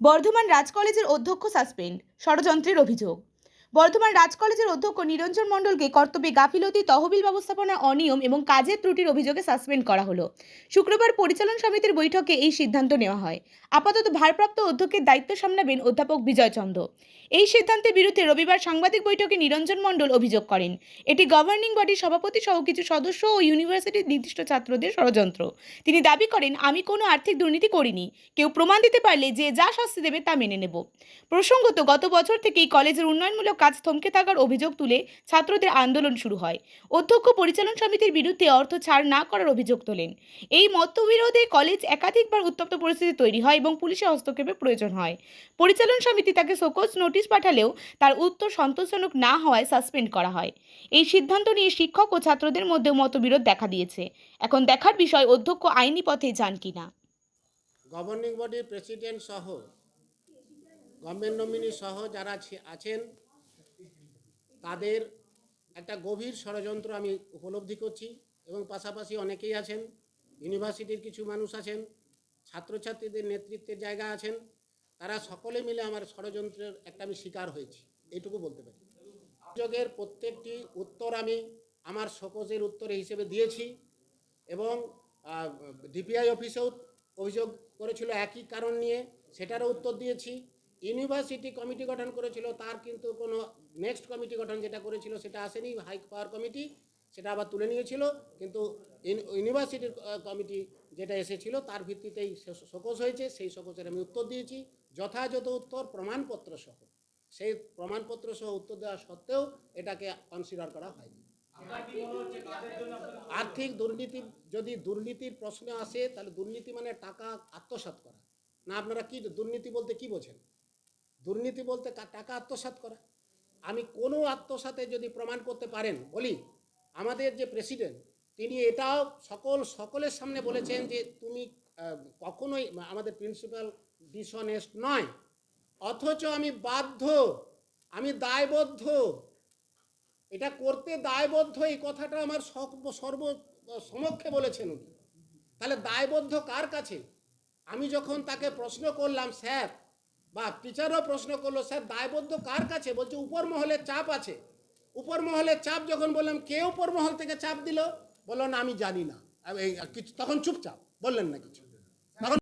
বর্ধমান রাজ কলেজের অধ্যক্ষ সাসপেন্ড ষড়যন্ত্রের অভিযোগ। বর্ধমান রাজ কলেজের অধ্যক্ষ নিরঞ্জন মণ্ডলকে কর্তব্যে গাফিলতি, তহবিল ব্যবস্থাপনা অনিয়ম এবং কাজের ত্রুটির অভিযোগে সাসপেন্ড করা হলো। শুক্রবার পরিচালন সমিতির বৈঠকে এই সিদ্ধান্ত নেওয়া হয়। আপাতত ভারপ্রাপ্ত অধ্যক্ষের দায়িত্ব সামলাবেন অধ্যাপক বিজয় চন্দ্র। এই সিদ্ধান্তের বিরুদ্ধে রবিবার সাংবাদিক বৈঠকে নিরঞ্জন মণ্ডল অভিযোগ করেন, এটি গভর্নিং বডির সভাপতি সহ কিছু সদস্য ও ইউনিভার্সিটির নির্দিষ্ট ছাত্রদের ষড়যন্ত্র। তিনি দাবি করেন, আমি কোনো আর্থিক দুর্নীতি করিনি। কেউ প্রমাণ দিতে পারলে যে যা শাস্তি দেবে তা মেনে নেব। প্রসঙ্গত, গত বছর থেকেই কলেজের উন্নয়নমূলক কাজ থমকে থাকার অভিযোগ তুলে ছাত্রদের আন্দোলন শুরু হয়। অধ্যক্ষ পরিচালন সমিতির বিরুদ্ধে অর্থ ছাড় না করার অভিযোগ তোলেন। এই মতবিরোধে কলেজ একাধিকবার উত্তপ্ত পরিস্থিতি তৈরি হয় এবং পুলিশের হস্তক্ষেপের প্রয়োজন হয়। পরিচালন সমিতি তাকে শোকজ নোটিশ পাঠালেও তার উত্তর সন্তোষজনক না হওয়ায় সাসপেন্ড করা হয়। এই সিদ্ধান্ত নিয়ে শিক্ষক ও ছাত্রদের মধ্যেও মতবিরোধ দেখা দিয়েছে। এখন দেখার বিষয়, অধ্যক্ষ আইনি পথে যান কিনা গভর্নিং বডির প্রেসিডেন্ট সহ গভর্নমেন্ট নমিনি সহ যারা আছেন তাদের একটা গভীর ষড়যন্ত্র আমি উপলব্ধি করছি এবং পাশাপাশি অনেকেই আছেন, ইউনিভার্সিটির কিছু মানুষ আছেন, ছাত্রছাত্রীদের নেতৃত্বের জায়গা আছেন, তারা সকলে মিলে আমার ষড়যন্ত্রের একটা আমি শিকার হয়েছি। এইটুকু বলতে পারি। অভিযোগের প্রত্যেকটি উত্তর আমি আমার সকোজের উত্তর হিসেবে দিয়েছি এবং ডিপিআই অফিসেও অভিযোগ করেছিল একই কারণ নিয়ে, সেটারও উত্তর দিয়েছি। ইউনিভার্সিটি কমিটি গঠন করেছিল, তার কিন্তু কোনো নেক্সট কমিটি গঠন যেটা করেছিল সেটা আসেনি, হাই পাওয়ার কমিটি সেটা আবার তুলে নিয়েছিল, কিন্তু ইউনিভার্সিটির কমিটি যেটা এসেছিল তার ভিত্তিতেই সে- শোকজ হয়েছে, সেই শোকজের আমি উত্তর দিয়েছি। যথাযথ উত্তর প্রমাণপত্র সহ, সেই প্রমাণপত্র সহ উত্তর দেওয়া সত্ত্বেও এটাকে কনসিডার করা হয়নি। আর্থিক দুর্নীতি, যদি দুর্নীতির প্রশ্ন আসে, তাহলে দুর্নীতি মানে টাকা আত্মসাৎ করা। না, আপনারা কি দুর্নীতি বলতে কি বোঝেন? দুর্নীতি বলতে টাকা আত্মসাৎ করা। আমি কোনো আত্মসাতে যদি প্রমাণ করতে পারেন, বলি, আমাদের যে প্রেসিডেন্ট, তিনি এটাও সকল, সকলের সামনে বলেছেন যে তুমি কখনোই আমাদের প্রিন্সিপাল ডিসঅনেস্ট নয়। অথচ আমি বাধ্য, আমি দায়বদ্ধ। এটা করতে দায়বদ্ধ এই কথাটা আমার সর্ব, সমক্ষে বলেছেন উনি। তাহলে দায়বদ্ধ কার কাছে? আমি যখন তাকে প্রশ্ন করলাম, স্যার বা টিচারও প্রশ্ন করল, স্যার, দায়বদ্ধ কার কাছে? বলছে, উপর মহলের চাপ আছে। উপর মহলের চাপ যখন বললাম, কে উপর মহল থেকে চাপ দিল? বলল, না, আমি জানি না। কিছু, তখন চুপচাপ, বললেন না কিছু। তখন